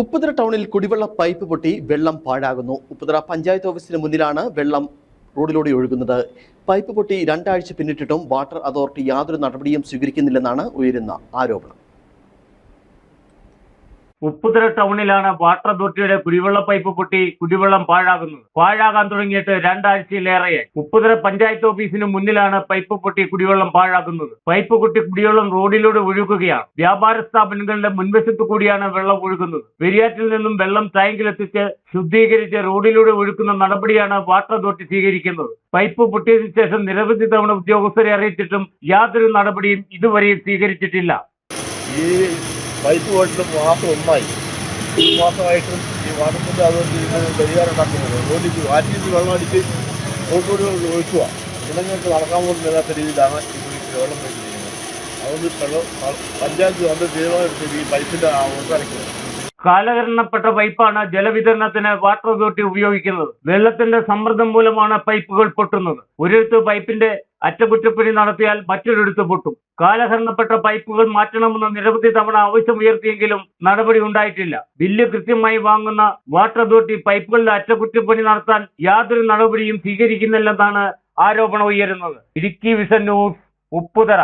ഉപ്പുതറ ടൗണിൽ കുടിവെള്ള പൈപ്പ് പൊട്ടി വെള്ളം പാഴാകുന്നു. ഉപ്പുതറ പഞ്ചായത്ത് ഓഫീസിന് മുന്നിലാണ് വെള്ളം റോഡിലൂടെ ഒഴുകുന്നത്. പൈപ്പ് പൊട്ടി രണ്ടാഴ്ച പിന്നിട്ടിട്ടും വാട്ടർ അതോറിറ്റി യാതൊരു നടപടിയും സ്വീകരിക്കുന്നില്ലെന്നാണ് ഉയരുന്ന ആരോപണം. ഉപ്പുതര ടൗണിലാണ് വാട്ടർ അതോറിറ്റിയുടെ കുടിവെള്ള പൈപ്പ് പൊട്ടി കുടിവെള്ളം പാഴാകുന്നത്. പാഴാകാൻ തുടങ്ങിയിട്ട് രണ്ടാഴ്ചയിലേറെയായി. ഉപ്പുതര പഞ്ചായത്ത് ഓഫീസിന് മുന്നിലാണ് പൈപ്പ് പൊട്ടി കുടിവെള്ളം പാഴാകുന്നത്. പൈപ്പ് പൊട്ടി കുടിവെള്ളം റോഡിലൂടെ ഒഴുകുകയാണ്. വ്യാപാര സ്ഥാപനങ്ങളുടെ മുൻവശത്ത് കൂടിയാണ് വെള്ളം ഒഴുകുന്നത്. പെരിയാറ്റിൽ നിന്നും വെള്ളം ടാങ്കിലെത്തിച്ച് ശുദ്ധീകരിച്ച് റോഡിലൂടെ ഒഴുക്കുന്ന നടപടിയാണ് വാട്ടർ അതോറിറ്റി സ്വീകരിക്കുന്നത്. പൈപ്പ് പൊട്ടിയതിനു ശേഷം നിരവധി തവണ ഉദ്യോഗസ്ഥരെ അറിയിച്ചിട്ടും യാതൊരു നടപടിയും ഇതുവരെയും സ്വീകരിച്ചിട്ടില്ല. പൈപ്പ് പോയിട്ട് മാസം ഒന്നായി. ഈ മാസമായിട്ടും ഈ വാട്ടത്തിന്റെ അതുകൊണ്ട് ഇതിന് പരിഹാരം ഉണ്ടാക്കുന്നത് ആറ്റിൽ നിന്ന് വെള്ളം അടിച്ച് റോഡിലൂടെ ഒഴിക്കുക. ജനങ്ങൾക്ക് നടക്കാൻ പോലും ഇല്ലാത്ത രീതിയിലാണ് ഇപ്പോൾ ഈ വെള്ളം പോയിരിക്കുന്നത് അതുകൊണ്ട് പഞ്ചായത്ത് വന്ന് തീരുമാനമെടുത്ത് ഈ പൈപ്പിന്റെ അവസാനിക്കുന്നത് കാലഹരണപ്പെട്ട പൈപ്പാണ് ജലവിതരണത്തിന് വാട്ടർ അതോറിറ്റി ഉപയോഗിക്കുന്നത്. വെള്ളത്തിന്റെ സമ്മർദ്ദം മൂലമാണ് പൈപ്പുകൾ പൊട്ടുന്നത്. ഒരിടത്ത് പൈപ്പിന്റെ അറ്റകുറ്റപ്പണി നടത്തിയാൽ മറ്റൊരിടത്ത് പൊട്ടും. കാലഹരണപ്പെട്ട പൈപ്പുകൾ മാറ്റണമെന്ന് നിരവധി തവണ ആവശ്യമുയർത്തിയെങ്കിലും നടപടി ഉണ്ടായിട്ടില്ല. ബില്ല് കൃത്യമായി വാങ്ങുന്ന വാട്ടർ അതോറിറ്റി പൈപ്പുകളുടെ അറ്റകുറ്റപ്പണി നടത്താൻ യാതൊരു നടപടിയും സ്വീകരിക്കുന്നില്ലെന്നാണ് ആരോപണം ഉയരുന്നത്. Idukki vision news Upputhara.